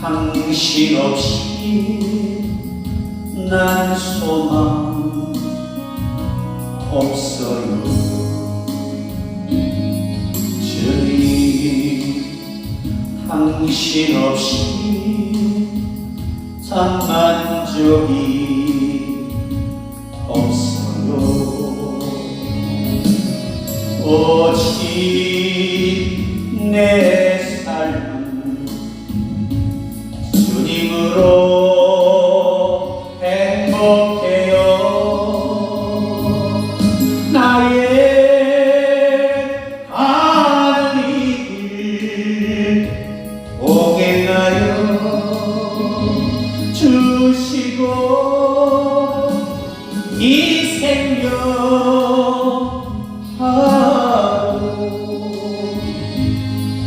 당신 없이 난 소망 없어요. 저희 당신 없이 잠만 적이 없어요. 오직 내 주시고 이 생명 하고